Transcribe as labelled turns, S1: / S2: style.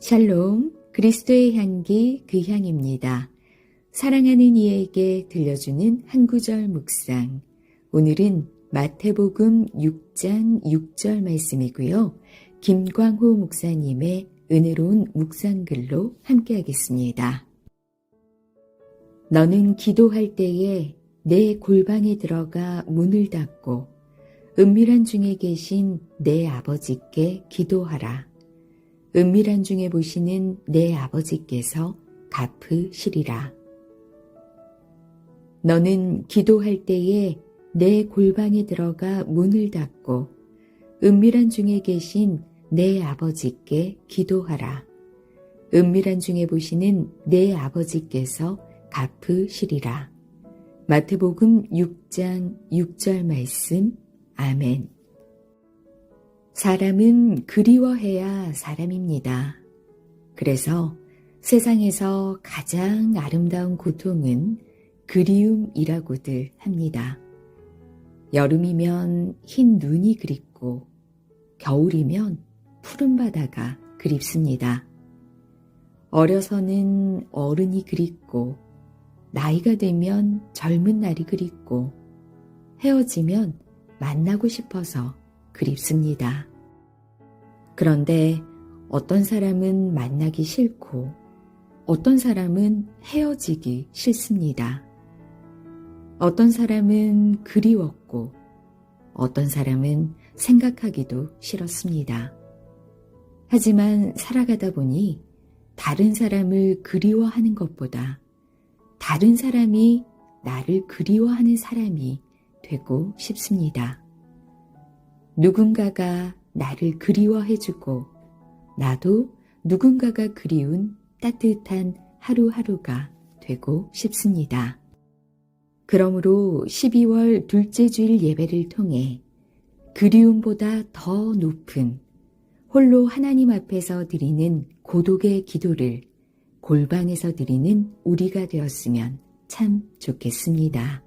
S1: 샬롬, 그리스도의 향기 그 향입니다. 사랑하는 이에게 들려주는 한 구절 묵상. 오늘은 마태복음 6장 6절 말씀이고요. 김광호 목사님의 은혜로운 묵상글로 함께하겠습니다. 너는 기도할 때에 내 골방에 들어가 문을 닫고 은밀한 중에 계신 내 아버지께 기도하라. 은밀한 중에 보시는 내 아버지께서 갚으시리라. 너는 기도할 때에 내 골방에 들어가 문을 닫고 은밀한 중에 계신 내 아버지께 기도하라. 은밀한 중에 보시는 내 아버지께서 갚으시리라. 마태복음 6장 6절 말씀. 아멘. 사람은 그리워해야 사람입니다. 그래서 세상에서 가장 아름다운 고통은 그리움이라고들 합니다. 여름이면 흰 눈이 그립고 겨울이면 푸른 바다가 그립습니다. 어려서는 어른이 그립고 나이가 되면 젊은 날이 그립고 헤어지면 만나고 싶어서 그립습니다. 그런데 어떤 사람은 만나기 싫고 어떤 사람은 헤어지기 싫습니다. 어떤 사람은 그리웠고 어떤 사람은 생각하기도 싫었습니다. 하지만 살아가다 보니 다른 사람을 그리워하는 것보다 다른 사람이 나를 그리워하는 사람이 되고 싶습니다. 누군가가 나를 그리워해주고 나도 누군가가 그리운 따뜻한 하루하루가 되고 싶습니다. 그러므로 12월 둘째 주일 예배를 통해 그리움보다 더 높은 홀로 하나님 앞에서 드리는 고독의 기도를 골방에서 드리는 우리가 되었으면 참 좋겠습니다.